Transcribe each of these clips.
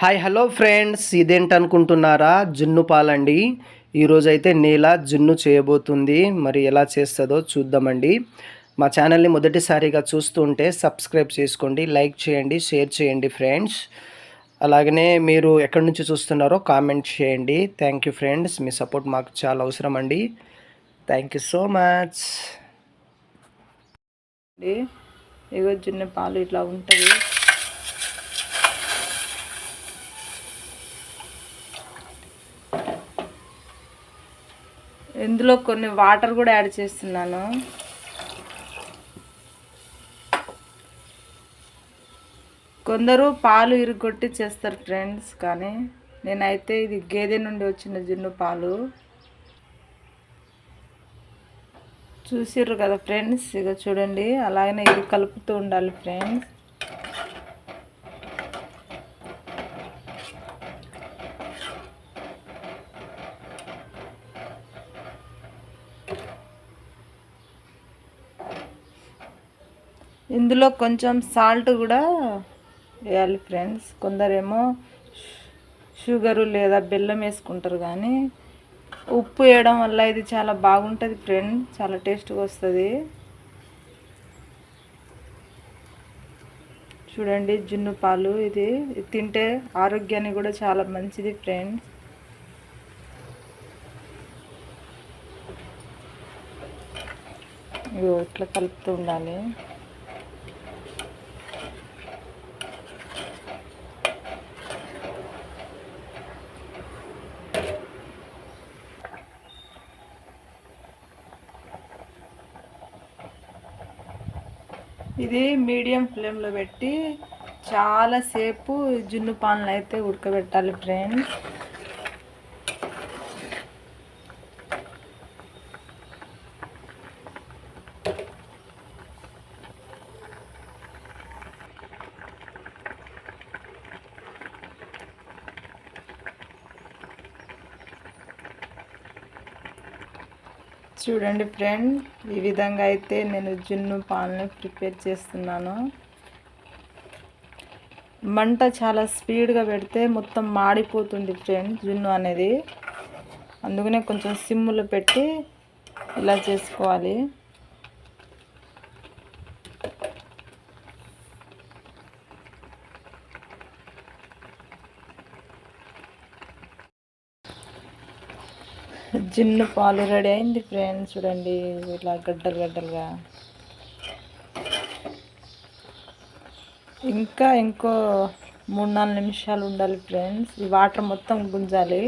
Hi hello friends ఇదేంటనుకుంటున్నారా? జున్ను పాలండి. ఈరోజు అయితే నీల జున్ను చేయబోతుంది. మరి ఎలా చేస్తుందో చూద్దామండి. మా ఛానల్ని మొదటిసారిగా చూస్తుంటే సబ్స్క్రైబ్ చేసుకోండి లైక్ చేయండి షేర్ చేయండి ఫ్రెండ్స్. అలాగనే మీరు ఎక్కడి నుంచి చూస్తున్నారో కామెంట్ చేయండి. థ్యాంక్ యూ ఫ్రెండ్స్ మీ సపోర్ట్ మాకు చాలా అవసరం అండి థ్యాంక్ యూ సో మచ్ ఇగో జున్ను పాలు ఇట్లా ఉంటుంది. ఇందులో కొన్ని వాటర్ కూడా యాడ్ చేస్తున్నాను. కొందరు పాలు ఇరుగొట్టి చేస్తారు ఫ్రెండ్స్ కానీ నేనైతే ఇది గేదె నుండి వచ్చిన జున్ను పాలు. చూసిర్రు కదా ఫ్రెండ్స్ ఇక చూడండి అలాగనే ఇది కలుపుతూ ఉండాలి ఫ్రెండ్స్. ఇందులో కొంచెం సాల్ట్ కూడా వేయాలి ఫ్రెండ్స్. కొందరేమో షుగరు లేదా బెల్లం వేసుకుంటారు కానీ ఉప్పు వేయడం వల్ల ఇది చాలా బాగుంటుంది ఫ్రెండ్. చాలా టేస్ట్గా వస్తుంది. చూడండి జున్ను పాలు ఇది. ఇది తింటే ఆరోగ్యానికి కూడా చాలా మంచిది ఫ్రెండ్స్. ఇగో ఇట్లా కలుపుతూ ఉండాలి. ఇది మీడియం ఫ్లేమ్లో పెట్టి చాలాసేపు జున్ను పాన్లు అయితే ఉడకబెట్టాలి ఫ్రెండ్స్. చూడండి ఫ్రెండ్ ఈ విధంగా అయితే నేను జున్ను పాలను ప్రిపేర్ చేస్తున్నాను. మంట చాలా స్పీడ్గా పెడితే మొత్తం మాడిపోతుంది ఫ్రెండ్ జున్ను అనేది. అందుకనే కొంచెం సిమ్ములు పెట్టి ఇలా చేసుకోవాలి. జిన్ను పాలు రెడీ అయింది ఫ్రెండ్స్. చూడండి ఇట్లా గడ్డలు గడ్డలుగా. ఇంకా ఇంకో మూడు నాలుగు నిమిషాలు ఉండాలి ఫ్రెండ్స్. ఈ వాటర్ మొత్తం గుంజాలి.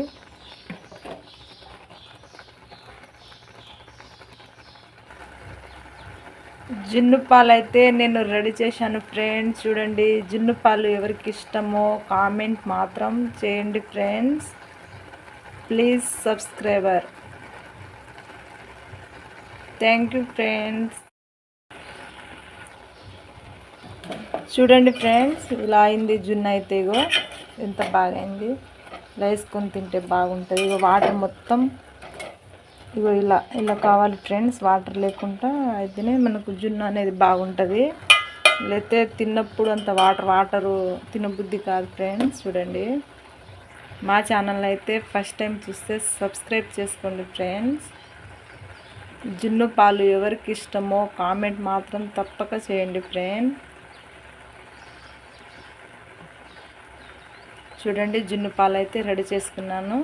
జిన్ను పాలు అయితే నేను రెడీ చేశాను ఫ్రెండ్స్. చూడండి జిన్ను పాలు ఎవరికి ఇష్టమో కామెంట్ మాత్రం చేయండి friends. Please subscriber thank you friends చూడండి ఫ్రెండ్స్ ఇలా అయింది జున్ను అయితే ఇగో. ఎంత బాగా అయింది ఇలా వేసుకొని తింటే బాగుంటుంది. ఇగో వాటర్ మొత్తం ఇగో ఇలా ఇలా కావాలి ఫ్రెండ్స్ వాటర్ లేకుండా అయితేనే మనకు జున్ను అనేది బాగుంటుంది. లేకపోతే తిన్నప్పుడు అంత వాటర్ వాటరు తినబుద్ధి కాదు ఫ్రెండ్స్ చూడండి. మా ఛానల్ అయితే ఫస్ట్ టైం చూస్తే సబ్స్క్రైబ్ చేసుకోండి ఫ్రెండ్స్ జున్ను పాలు ఎవరికి ఇష్టమో కామెంట్ మాత్రం తప్పక చేయండి ఫ్రెండ్ చూడండి జున్ను పాలు అయితే రెడీ చేసుకున్నాను.